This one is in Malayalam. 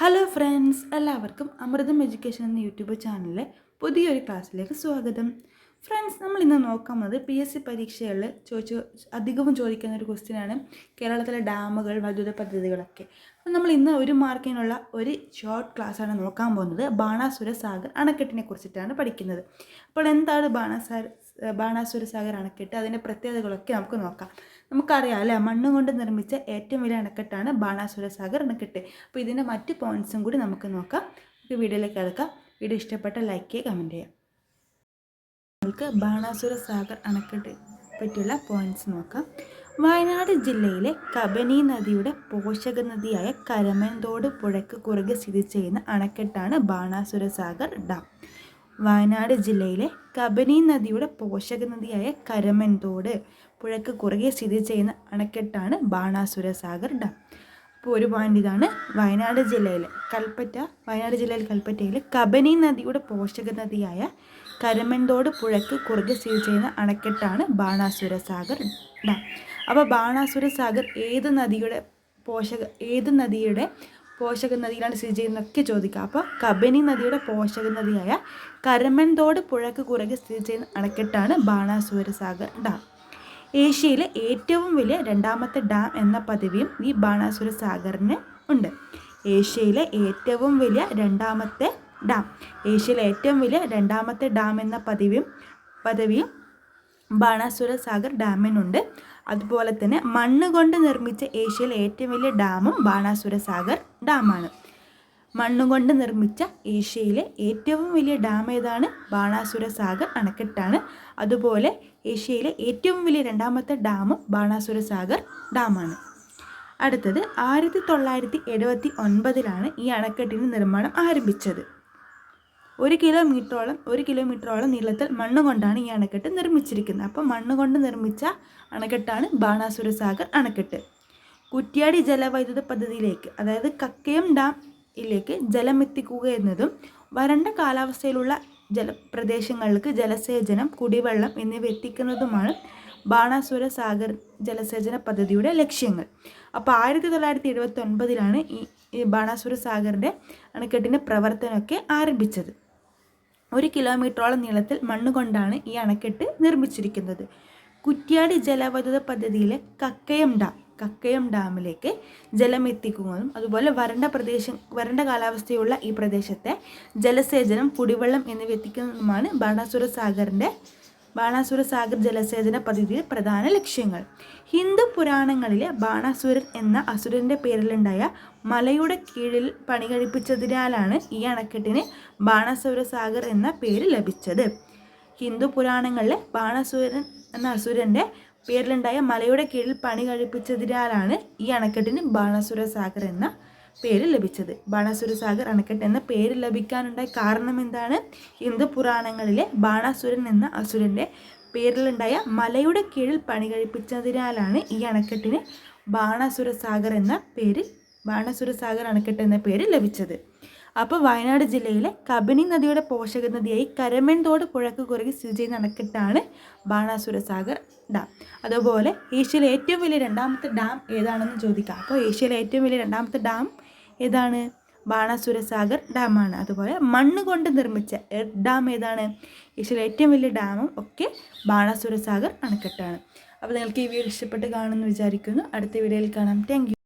ഹലോ ഫ്രണ്ട്സ് എല്ലാവർക്കും അമൃതം എഡ്യൂക്കേഷൻ എന്ന യൂട്യൂബ് ചാനലിലെ പുതിയൊരു ക്ലാസ്സിലേക്ക് സ്വാഗതം. ഫ്രണ്ട്സ് നമ്മൾ ഇന്ന് നോക്കാമത് പി എസ് സി പരീക്ഷകളിൽ ചോദിച്ചു അധികവും ചോദിക്കുന്ന ഒരു ക്വസ്റ്റ്യനാണ് കേരളത്തിലെ ഡാമുകൾ വൈദ്യുത പദ്ധതികളൊക്കെ. അപ്പോൾ നമ്മൾ ഇന്ന് ഒരു മാർക്കിനുള്ള ഒരു ഷോർട്ട് ക്ലാസ്സാണ് നോക്കാൻ പോകുന്നത്. ബാണാസുര സാഗർ അണക്കെട്ടിനെ കുറിച്ചിട്ടാണ് പഠിക്കുന്നത്. അപ്പോൾ എന്താണ് ബാണാസാർ ബാണാസുര സാഗർ അണക്കെട്ട്? അതിന്റെ പ്രത്യേകതകളൊക്കെ നമുക്ക് നോക്കാം. നമുക്കറിയാം അല്ലേ? മണ്ണ് കൊണ്ട് നിർമ്മിച്ച ഏറ്റവും വലിയ അണക്കെട്ടാണ് ബാണാസുര സാഗർ അണക്കെട്ട്. അപ്പോൾ ഇതിന്റെ മറ്റ് പോയിന്റ്സും കൂടി നമുക്ക് നോക്കാം. നമുക്ക് വീഡിയോയിലേക്ക് കിടക്കാം. വീഡിയോ ഇഷ്ടപ്പെട്ട ലൈക്ക് ചെയ്യുക കമന്റ് ചെയ്യാം നമുക്ക് ബാണാസുര സാഗർ അണക്കെട്ട് പറ്റിയുള്ള പോയിന്റ്സ് നോക്കാം. വയനാട് ജില്ലയിലെ കബനി നദിയുടെ പോഷക നദിയായ കരമൻതോട് പുഴയ്ക്ക് കുറുകെ സ്ഥിതി ചെയ്യുന്ന അണക്കെട്ടാണ് ബാണാസുര സാഗർ ഡാം. വയനാട് ജില്ലയിലെ കബനി നദിയുടെ പോഷക നദിയായ കരമൻതോട് പുഴയ്ക്ക് കുറുകെ സ്ഥിതി ചെയ്യുന്ന അണക്കെട്ടാണ് ബാണാസുര സാഗർ ഡാം. അപ്പോൾ ഒരു പോയിന്റ് ഇതാണ്. വയനാട് ജില്ലയിലെ കൽപ്പറ്റ വയനാട് ജില്ലയിലെ കൽപ്പറ്റയിൽ കബനി നദിയുടെ പോഷക നദിയായ കരമൻതോട് പുഴയ്ക്ക് കുറുകെ സ്ഥിതി ചെയ്യുന്ന അണക്കെട്ടാണ് ബാണാസുര സാഗർ ഡാം അപ്പോൾ ബാണാസുര സാഗർ ഏത് നദിയുടെ പോഷക ഏത് നദിയുടെ പോഷക നദിയിലാണ് സ്ഥിതി ചെയ്യുന്നതൊക്കെ ചോദിക്കുക അപ്പോൾ കബനി നദിയുടെ പോഷക നദിയായ കരമൻതോട് പുഴയ്ക്ക് കുറുകെ സ്ഥിതി ചെയ്യുന്ന അണക്കെട്ടാണ് ബാണാസുര സാഗർ ഡാം ഏഷ്യയിലെ ഏറ്റവും വലിയ രണ്ടാമത്തെ ഡാം എന്ന പദവിയും ഈ ബാണാസുര സാഗറിന് ഉണ്ട്. ഏഷ്യയിലെ ഏറ്റവും വലിയ രണ്ടാമത്തെ ഡാം. ഏഷ്യയിലെ ഏറ്റവും വലിയ രണ്ടാമത്തെ ഡാം എന്ന പദവിയും പദവിയും ബാണാസുര സാഗർ ഡാമിനുണ്ട്. അതുപോലെ തന്നെ മണ്ണ് കൊണ്ട് നിർമ്മിച്ച ഏഷ്യയിലെ ഏറ്റവും വലിയ ഡാമും ബാണാസുര സാഗർ ഡാമാണ്. മണ്ണുകൊണ്ട് നിർമ്മിച്ച ഏഷ്യയിലെ ഏറ്റവും വലിയ ഡാം ഏതാണ്? ബാണാസുര സാഗർ അണക്കെട്ടാണ്. അതുപോലെ ഏഷ്യയിലെ ഏറ്റവും വലിയ രണ്ടാമത്തെ ഡാമും ബാണാസുര സാഗർ ഡാമാണ്. അടുത്തത് ആയിരത്തി തൊള്ളായിരത്തി എഴുപത്തി ഒൻപതിലാണ് ഈ അണക്കെട്ടിന്റെ നിർമ്മാണം ആരംഭിച്ചത്. ഒരു കിലോമീറ്ററോളം ഒരു കിലോമീറ്ററോളം നീളത്തിൽ മണ്ണ് കൊണ്ടാണ് ഈ അണക്കെട്ട് നിർമ്മിച്ചിരിക്കുന്നത്. അപ്പോൾ മണ്ണ് കൊണ്ട് നിർമ്മിച്ച അണക്കെട്ടാണ് ബാണാസുര സാഗർ അണക്കെട്ട്. കുറ്റ്യാടി ജലവൈദ്യുത പദ്ധതിയിലേക്ക് അതായത് കക്കയം ഡാം ഇലേക്ക് ജലം എത്തിക്കുക എന്നതും വരണ്ട കാലാവസ്ഥയിലുള്ള ജലപ്രദേശങ്ങൾക്ക് ജലസേചനം കുടിവെള്ളം എന്നിവ എത്തിക്കുന്നതുമാണ് ബാണാസുര സാഗർ ജലസേചന പദ്ധതിയുടെ ലക്ഷ്യങ്ങൾ. അപ്പോൾ ആയിരത്തി തൊള്ളായിരത്തി എഴുപത്തി ഒൻപതിലാണ് ഈ ബാണാസുര സാഗറിന്റെ അണക്കെട്ടിന്റെ പ്രവർത്തനമൊക്കെ ആരംഭിച്ചത്. ഒരു കിലോമീറ്ററോളം നീളത്തിൽ മണ്ണുകൊണ്ടാണ് ഈ അണക്കെട്ട് നിർമ്മിച്ചിരിക്കുന്നത്. കുറ്റ്യാടി ജലവൈദ്യുത പദ്ധതിയിലെ കക്കയം ഡാം കക്കയം ഡാമിലേക്ക് ജലം എത്തിക്കുന്നതും അതുപോലെ വരണ്ട പ്രദേശം വരണ്ട കാലാവസ്ഥയുള്ള ഈ പ്രദേശത്തെ ജലസേചനം കുടിവെള്ളം എന്നിവ എത്തിക്കുന്നതുമാണ് ബാണാസുര സാഗറിന്റെ ബാണാസുര സാഗർ ജലസേചന പദ്ധതിയുടെ പ്രധാന ലക്ഷ്യങ്ങൾ. ഹിന്ദു പുരാണങ്ങളിലെ ബാണാസുരൻ എന്ന അസുരന്റെ പേരിലുണ്ടായ മലയുടെ കീഴിൽ പണി കഴിപ്പിച്ചതിനാലാണ് ഈ അണക്കെട്ടിന് ബാണാസുര സാഗർ എന്ന പേര് ലഭിച്ചത്. ഹിന്ദു പുരാണങ്ങളിലെ ബാണാസുരൻ എന്ന അസുരന്റെ പേരിലുണ്ടായ മലയുടെ കീഴിൽ പണി കഴിപ്പിച്ചതിനാലാണ് ഈ അണക്കെട്ടിന് ബാണാസുര സാഗർ എന്ന പേര് ലഭിച്ചത്. ബാണാസുര സാഗർ അണക്കെട്ട് എന്ന പേര് ലഭിക്കാനുണ്ടായ കാരണം എന്താണ്? ഹിന്ദു പുരാണങ്ങളിലെ ബാണാസുരൻ എന്ന അസുരന്റെ പേരിലുണ്ടായ മലയുടെ കീഴിൽ പണി കഴിപ്പിച്ചതിനാലാണ് ഈ അണക്കെട്ടിന് ബാണാസുര സാഗർ എന്ന പേര് ബാണാസുര സാഗർ അണക്കെട്ട് എന്ന പേര് ലഭിച്ചത്. അപ്പോൾ വയനാട് ജില്ലയിലെ കബനി നദിയുടെ പോഷക നദിയായി കരമൻതോട് പുഴക്ക് കുറുകി സ്ഥിതി ചെയ്യുന്ന അണക്കെട്ടാണ് ബാണാസുര സാഗർ ഡാം. അതുപോലെ ഏഷ്യയിലെ ഏറ്റവും വലിയ രണ്ടാമത്തെ ഡാം ഏതാണെന്ന് ചോദിക്കാം. അപ്പോൾ ഏഷ്യയിലെ ഏറ്റവും വലിയ രണ്ടാമത്തെ ഡാം ഏതാണ്? ബാണാസുര സാഗർ ഡാമാണ്. അതുപോലെ മണ്ണ് കൊണ്ട് നിർമ്മിച്ച ഡാം ഏതാണ്? ഏഷ്യയിലെ ഏറ്റവും വലിയ ഡാമും ഒക്കെ ബാണാസുര സാഗർ അണക്കെട്ടാണ്. അപ്പോൾ നിങ്ങൾക്ക് ഈ വീഡിയോ ഇഷ്ടപ്പെട്ട് കാണുമെന്ന് വിചാരിക്കുന്നു. അടുത്ത വീഡിയോയിൽ കാണാം. താങ്ക്